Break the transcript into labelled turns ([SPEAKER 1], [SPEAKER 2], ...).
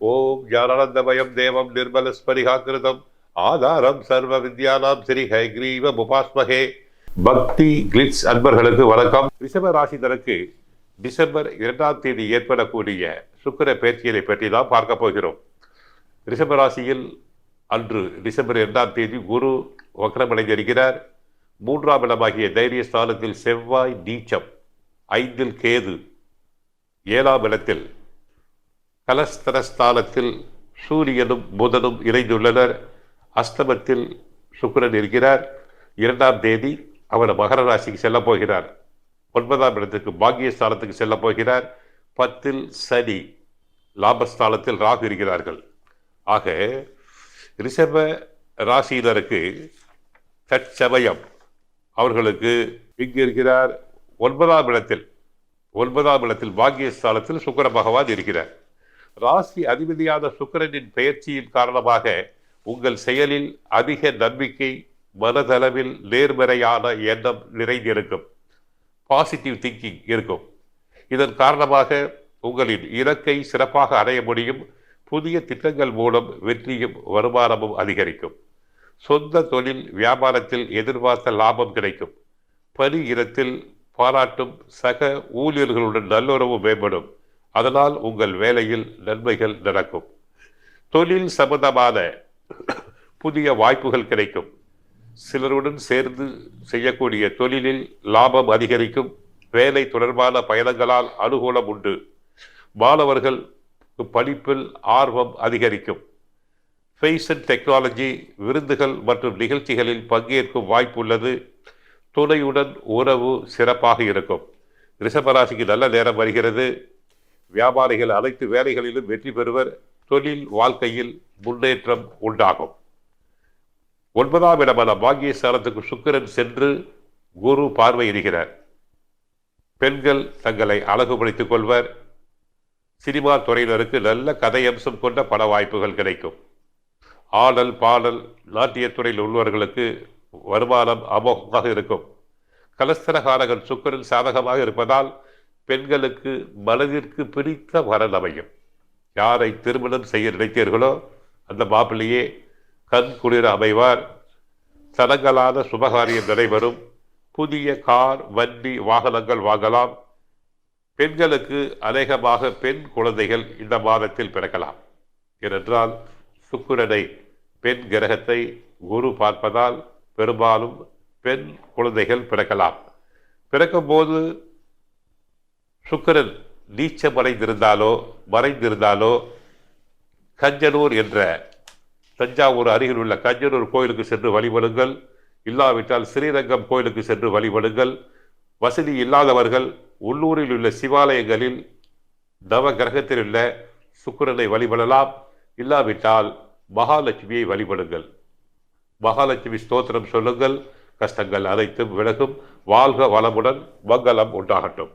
[SPEAKER 1] ஓம் ஞானானந்தமயம் தேவம் நிர்மலஸ்பரிகாக்கிருதம் ஆதாரம் சர்வ வித்யானாம் ஸ்ரீ ஹைக்ரீவ முபாஸ்மகே. பக்தி கிளிட்ஸ் அன்பர்களுக்கு வணக்கம். ரிஷப ராசிதருக்கு டிசம்பர் இரண்டாம் தேதி ஏற்படக்கூடிய சுக்கிர பேச்சியலை பற்றி தான் பார்க்க போகிறோம். ரிஷப ராசியில் அன்று டிசம்பர் இரண்டாம் தேதி குரு வக்ரமடைந்திருக்கிறார் மூன்றாம் இடமாகிய தைரிய ஸ்தானத்தில் செவ்வாய் நீச்சம் ஐந்தில் கேது ஏழாம் இடத்தில் கலஸ்தரஸ்தானத்தில் சூரியனும் புதனும் இணைந்துள்ளனர். அஸ்தமத்தில் சுக்கரன் இருக்கிறார். இரண்டாம் தேதி அவர் மகர ராசிக்கு செல்லப் போகிறார். ஒன்பதாம் இடத்துக்கு பாக்கியஸ்தானத்துக்கு செல்லப் போகிறார். பத்தில் சனி லாபஸ்தானத்தில் ராகு இருக்கிறார்கள். ஆக ரிஷப ராசியினருக்கு தற்சமயம் அவர்களுக்கு இங்கு இருக்கிறார். ஒன்பதாம் இடத்தில் ஒன்பதாம் இடத்தில் பாக்கியஸ்தானத்தில் சுக்கர பகவான் இருக்கிறார். ராசி அதிபதியான சுக்கரனின் பெயர்ச்சியின் காரணமாக உங்கள் செயலில் அதிக நம்பிக்கை மனதளவில் நேர்மறையான எண்ணம் நிறைந்திருக்கும். பாசிட்டிவ் திங்கிங் இருக்கும். இதன் காரணமாக உங்களின் இலக்கை சிறப்பாக அடைய முடியும். புதிய திட்டங்கள் மூலம் வெற்றியும் வருமானமும் அதிகரிக்கும். சொந்த தொழில் வியாபாரத்தில் எதிர்பார்த்த லாபம் கிடைக்கும். பணி இடத்தில் பாராட்டும் சக ஊழியர்களுடன் நல்லுறவு மேம்படும். அதனால் உங்கள் வேலையில் நன்மைகள் நடக்கும். தொழில் சம்பந்தமான புதிய வாய்ப்புகள் கிடைக்கும். சிலருடன் சேர்ந்து செய்யக்கூடிய தொழிலில் லாபம் அதிகரிக்கும். வேலை தொடர்பான பயணங்களால் அனுகூலம் உண்டு. மாணவர்கள் படிப்பில் ஆர்வம் அதிகரிக்கும். ஃபேஷன் டெக்னாலஜி விருந்துகள் மற்றும் நிகழ்ச்சிகளில் பங்கேற்கும் வாய்ப்பு உள்ளது துணையுடன் உறவு சிறப்பாக இருக்கும். ரிஷபராசிக்கு நல்ல நேரம் வருகிறது. வியாபாரிகள் அனைத்து வேலைகளிலும் வெற்றி பெறுவர். தொழில் வாழ்க்கையில் முன்னேற்றம் உண்டாகும். ஒன்பதாம் இடமான பாக்கியஸ்தானத்துக்கு சுக்கரன் சென்று குரு பார்வையிடுகிறார். பெண்கள் தங்களை அழகுபடுத்திக் கொள்வர். சினிமா துறையினருக்கு நல்ல கதை அம்சம் கொண்ட பல வாய்ப்புகள் கிடைக்கும். ஆடல் பாடல் நாட்டியத்துறையில் உள்ளவர்களுக்கு வருமானம் அமோகமாக இருக்கும். கலஸ்தரகாரகன் சுக்கரன் சாதகமாக இருப்பதால் பெண்களுக்கு மனதிற்கு பிடித்த வரன் அமையும். யாரை திருமணம் செய்ய நினைத்தீர்களோ அந்த மாப்பிள்ளையே கண் குளிர அமைவார். சடங்கலான சுபகாரியம் நடைபெறும். புதிய கார் வண்டி வாகனங்கள் வாங்கலாம். பெண்களுக்கு அநேகமாக பெண் குழந்தைகள் இந்த மாதத்தில் பிறக்கலாம். ஏனென்றால் சுக்கிரனை பெண் கிரகத்தை குரு பார்ப்பதால் பெரும்பாலும் பெண் குழந்தைகள் பிறக்கலாம். பிறக்கும்போது சுக்கிரன் நீச்சமடைந்திருந்தாலோ மறைந்திருந்தாலோ கஞ்சனூர் என்ற தஞ்சாவூர் அருகில் உள்ள கஞ்சனூர் கோயிலுக்கு சென்று வழிபடுங்கள். இல்லாவிட்டால் ஸ்ரீரங்கம் கோயிலுக்கு சென்று வழிபடுங்கள். வசதி இல்லாதவர்கள் உள்ளூரில் உள்ள சிவாலயங்களில் நவ கிரகத்தில் உள்ள சுக்கிரனை வழிபடலாம். இல்லாவிட்டால் மகாலட்சுமியை வழிபடுங்கள். மகாலட்சுமி ஸ்தோத்திரம் சொல்லுங்கள். கஷ்டங்கள் அனைத்தும் விலகும். வாழ்க வளமுடன். மங்களம் உண்டாகட்டும்.